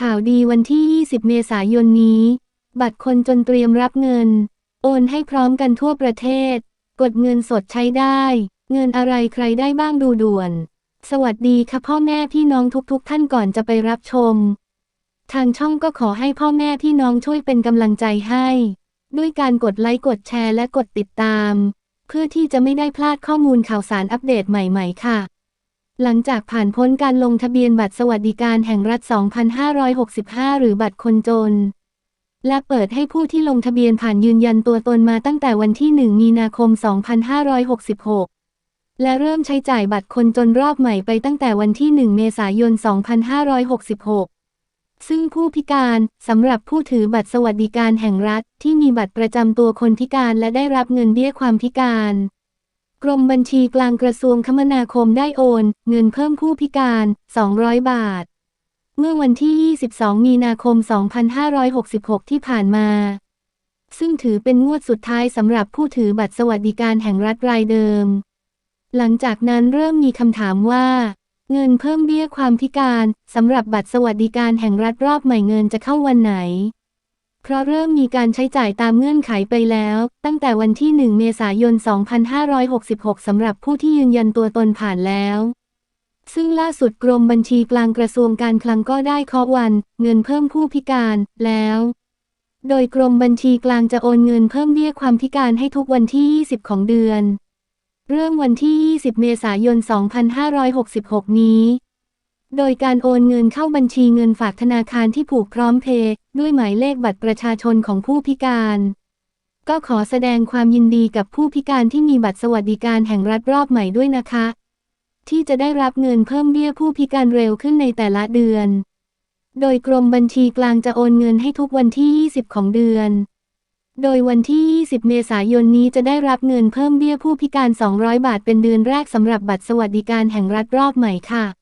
ข่าวดีวันที่ 20 เมษายนนี้ บัตรคนจนเตรียมรับเงิน โอนให้พร้อมกันทั่วประเทศ กดเงินสดใช้ได้ เงินอะไรใครได้บ้างดูด่วน สวัสดีค่ะพ่อแม่พี่น้องทุกๆทท่านก่อนจะไปรับชม ทางช่องก็ขอให้พ่อแม่พี่น้องช่วยเป็นกำลังใจให้ ด้วยการกดไลค์กดแชร์และกดติดตาม เพื่อที่จะไม่ได้พลาดข้อมูลข่าวสารอัปเดตใหม่ ๆ ค่ะ หลังจากผ่านพ้นการลงทะเบียนบัตรสวัสดิการแห่งรัฐ 2565 หรือบัตรคนจน และเปิดให้ผู้ที่ลงทะเบียนผ่านยืนยันตัวตนมาตั้งแต่วันที่ 1 มีนาคม 2566 และเริ่มใช้จ่ายบัตรคนจนรอบใหม่ไปตั้งแต่วันที่ 1 เมษายน 2566 ซึ่งผู้พิการสำหรับผู้ถือบัตรสวัสดิการแห่งรัฐ ที่มีบัตรประจำตัวคนพิการและได้รับเงินเบี้ยความพิการ กรมบัญชีกลางกระทรวงคมนาคมได้โอน เงินเพิ่มผู้พิการ 200 บาท เมื่อวันที่ 22 มีนาคม 2566 ที่ผ่านมา ซึ่งถือเป็นงวดสุดท้ายสำหรับผู้ถือบัตรสวัสดิการแห่งรัฐรายเดิม หลังจากนั้นเริ่มมีคำถามว่า เงินเพิ่มเบี้ยความพิการสำหรับบัตรสวัสดิการแห่งรัฐรอบใหม่เงินจะเข้าวันไหน เพราะเริ่มมีการใช้จ่ายตามเงื่อนไขไปแล้ว ตั้งแต่วันที่ 1 เมษายน 2566 สำหรับผู้ที่ยืนยันตัวตนผ่านแล้ว ซึ่งล่าสุดกรมบัญชีกลางกระทรวงการคลังก็ได้เคาะวัน เงินเพิ่มผู้พิการแล้ว โดยกรมบัญชีกลางจะโอนเงินเพิ่มเบี้ยความพิการให้ทุกวันที่ 20 ของเดือน เริ่มวันที่ 20 เมษายน 2566 นี้ โดยการโอนเงินเข้าบัญชีเงินฝากธนาคารที่ผูกพร้อมเพย์ด้วยหมายเลขบัตรประชาชนของผู้พิการ ก็ขอแสดงความยินดีกับผู้พิการที่มีบัตรสวัสดิการแห่งรัฐรอบใหม่ด้วยนะคะ ที่จะได้รับเงินเพิ่มเบี้ยผู้พิการเร็วขึ้นในแต่ละเดือน โดยกรมบัญชีกลางจะโอนเงินให้ทุกวันที่ 20 ของเดือน โดยวันที่ 20 เมษายนนี้จะได้รับเงินเพิ่มเบี้ยผู้พิการ 200 บาทเป็นเดือนแรกสำหรับบัตรสวัสดิการแห่งรัฐรอบใหม่ค่ะ